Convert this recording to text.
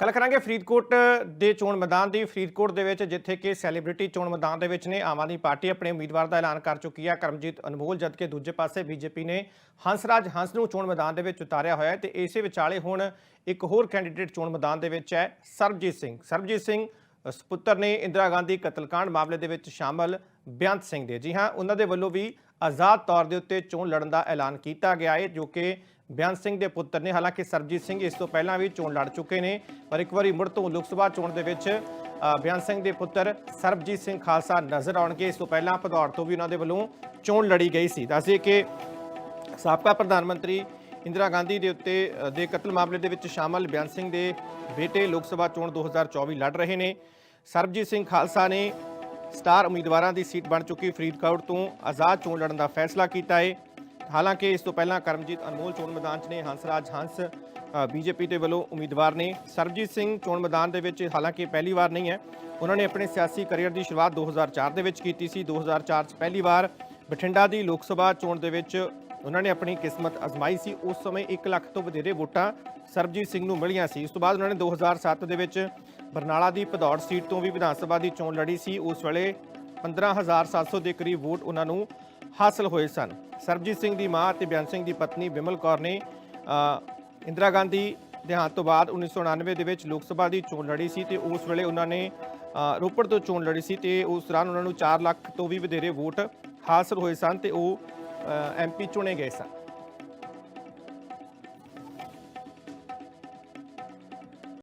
ਗੱਲ ਕਰਾਂਗੇ ਫਰੀਦਕੋਟ ਦੇ ਚੋਣ ਮੈਦਾਨ ਦੀ। ਫਰੀਦਕੋਟ ਦੇ ਵਿੱਚ ਜਿੱਥੇ ਕਿ ਸੈਲੀਬ੍ਰਿਟੀ ਚੋਣ ਮੈਦਾਨ ਦੇ ਵਿੱਚ ਨੇ ਆਮ ਆਦਮੀ ਪਾਰਟੀ ਆਪਣੇ ਉਮੀਦਵਾਰ ਦਾ ਐਲਾਨ ਕਰ ਚੁੱਕੀ ਹੈ ਕਰਮਜੀਤ ਅਨਮੋਲ ਜਦਕਿ ਦੂਜੇ ਪਾਸੇ ਬੀਜੇਪੀ ਨੇ ਹੰਸਰਾਜ ਹੰਸ ਨੂੰ ਚੋਣ ਮੈਦਾਨ ਦੇ ਵਿੱਚ ਉਤਾਰਿਆ ਹੋਇਆ ਹੈ। ਤੇ ਇਸੇ ਵਿਚਾਲੇ ਹੁਣ ਇੱਕ ਹੋਰ ਕੈਂਡੀਡੇਟ ਚੋਣ ਮੈਦਾਨ ਦੇ ਵਿੱਚ ਹੈ ਸਰਬਜੀਤ ਸਿੰਘ। ਸਰਬਜੀਤ ਸਿੰਘ ਅ, ਸਪੁੱਤਰ ਨੇ ਇੰਦਰਾ ਗਾਂਧੀ ਕਤਲकांड ਮਾਮਲੇ ਦੇ ਵਿੱਚ ਸ਼ਾਮਲ ਬੇਅੰਤ ਸਿੰਘ ਦੇ। ਜੀ ਹਾਂ ਉਹਨਾਂ ਦੇ ਵੱਲੋਂ ਵੀ ਆਜ਼ਾਦ ਤੌਰ ਦੇ ਉੱਤੇ ਚੋਣ ਲੜਨ ਦਾ ਐਲਾਨ ਕੀਤਾ ਗਿਆ ਹੈ ਜੋ ਕਿ ਬੇਅੰਤ ਸਿੰਘ ਦੇ ਪੁੱਤਰ ਨੇ। ਹਾਲਾਂਕਿ ਸਰਬਜੀਤ ਸਿੰਘ ਇਸ ਤੋਂ ਪਹਿਲਾਂ ਵੀ ਚੋਣ ਲੜ ਚੁੱਕੇ ਨੇ ਪਰ ਇੱਕ ਵਾਰੀ ਮੁੜ ਤੋਂ ਲੋਕ ਸਭਾ ਚੋਣ ਦੇ ਵਿੱਚ ਅ, ਬੇਅੰਤ ਸਿੰਘ ਦੇ ਪੁੱਤਰ ਸਰਬਜੀਤ ਸਿੰਘ ਖਾਲਸਾ ਨਜ਼ਰ ਆਉਣਗੇ। ਇਸ ਤੋਂ ਪਹਿਲਾਂ ਭਦੌੜ ਤੋਂ ਵੀ ਉਹਨਾਂ ਦੇ ਵੱਲੋਂ ਚੋਣ ਲੜੀ ਗਈ ਸੀ। ਦੱਸਦੇ ਕਿ ਸਾਬਕਾ ਪ੍ਰਧਾਨ ਮੰਤਰੀ ਇੰਦਰਾ ਗਾਂਧੀ ਦੇ ਉੱਤੇ ਦੇ ਕਤਲ ਮਾਮਲੇ ਦੇ ਵਿੱਚ ਸ਼ਾਮਲ ਬਿਆਨ ਸਿੰਘ ਦੇ ਬੇਟੇ ਲੋਕ ਸਭਾ ਚੋਣ 2024 ਲੜ ਰਹੇ ਨੇ। ਸਰਬਜੀਤ ਸਿੰਘ ਖਾਲਸਾ ਨੇ ਸਟਾਰ ਉਮੀਦਵਾਰਾਂ ਦੀ ਸੀਟ ਬਣ ਚੁੱਕੀ ਫਰੀਦਕੋਟ ਤੋਂ ਆਜ਼ਾਦ ਚੋਣ ਲੜਨ ਦਾ ਫੈਸਲਾ ਕੀਤਾ ਹੈ ਹਾਲਾਂਕਿ ਇਸ ਤੋਂ ਪਹਿਲਾਂ ਕਰਮਜੀਤ ਅਨਮੋਲ ਚੋਣ ਮੈਦਾਨ 'ਚ ਨੇ ਹੰਸਰਾਜ ਹੰਸ ਬੀਜੇਪੀ ਦੇ ਵੱਲੋਂ ਉਮੀਦਵਾਰ ਨੇ। ਸਰਬਜੀਤ ਸਿੰਘ ਚੋਣ ਮੈਦਾਨ ਦੇ ਵਿੱਚ ਹਾਲਾਂਕਿ ਪਹਿਲੀ ਵਾਰ ਨਹੀਂ ਹੈ। ਉਹਨਾਂ ਨੇ ਆਪਣੇ ਸਿਆਸੀ ਕੈਰੀਅਰ ਦੀ ਸ਼ੁਰੂਆਤ 2004 ਦੇ ਵਿੱਚ ਕੀਤੀ ਸੀ। 2004 'ਚ ਪਹਿਲੀ ਵਾਰ ਬਠਿੰਡਾ ਦੀ ਲੋਕ ਸਭਾ ਚੋਣ ਦੇ ਵਿੱਚ ਉਹਨਾਂ ਨੇ ਆਪਣੀ ਕਿਸਮਤ ਅਜ਼ਮਾਈ ਸੀ। ਉਸ ਸਮੇਂ 1 ਲੱਖ ਤੋਂ ਵਧੇਰੇ ਵੋਟਾਂ ਸਰਬਜੀਤ ਸਿੰਘ ਨੂੰ ਮਿਲੀਆਂ ਸੀ। ਉਸ ਤੋਂ ਬਾਅਦ ਉਹਨਾਂ ਨੇ 2007 ਦੇ ਵਿੱਚ ਬਰਨਾਲਾ ਦੀ ਭਦੌੜ ਸੀਟ ਤੋਂ ਵੀ ਵਿਧਾਨ ਸਭਾ ਦੀ ਚੋਣ ਲੜੀ ਸੀ। ਉਸ ਵੇਲੇ 15700 ਦੇ ਕਰੀਬ ਵੋਟ ਉਹਨਾਂ ਨੂੰ ਹਾਸਲ ਹੋਏ ਸਨ। ਸਰਬਜੀਤ ਸਿੰਘ ਦੀ ਮਾਂ ਅਤੇ ਬਿਆਨ ਸਿੰਘ ਦੀ ਪਤਨੀ ਬਿਮਲ ਕੌਰ ਨੇ ਇੰਦਰਾ ਗਾਂਧੀ ਦੇਹਾਂਤ ਤੋਂ ਬਾਅਦ 1999 ਦੇ ਵਿੱਚ ਲੋਕ ਸਭਾ ਦੀ ਚੋਣ ਲੜੀ ਸੀ ਤੇ ਉਸ ਵੇਲੇ ਉਹਨਾਂ ਨੇ ਰੋਪੜ ਤੋਂ ਚੋਣ ਲੜੀ ਸੀ ਤੇ ਉਸ ਦੌਰਾਨ ਉਹਨਾਂ ਨੂੰ 4 ਲੱਖ ਤੋਂ ਵੀ ਵਧੇਰੇ ਵੋਟ ਹਾਸਲ ਹੋਏ ਸਨ ਤੇ ਉਹ ਐਮਪੀ ਚੁਣੇ ਗਏ ਸਨ।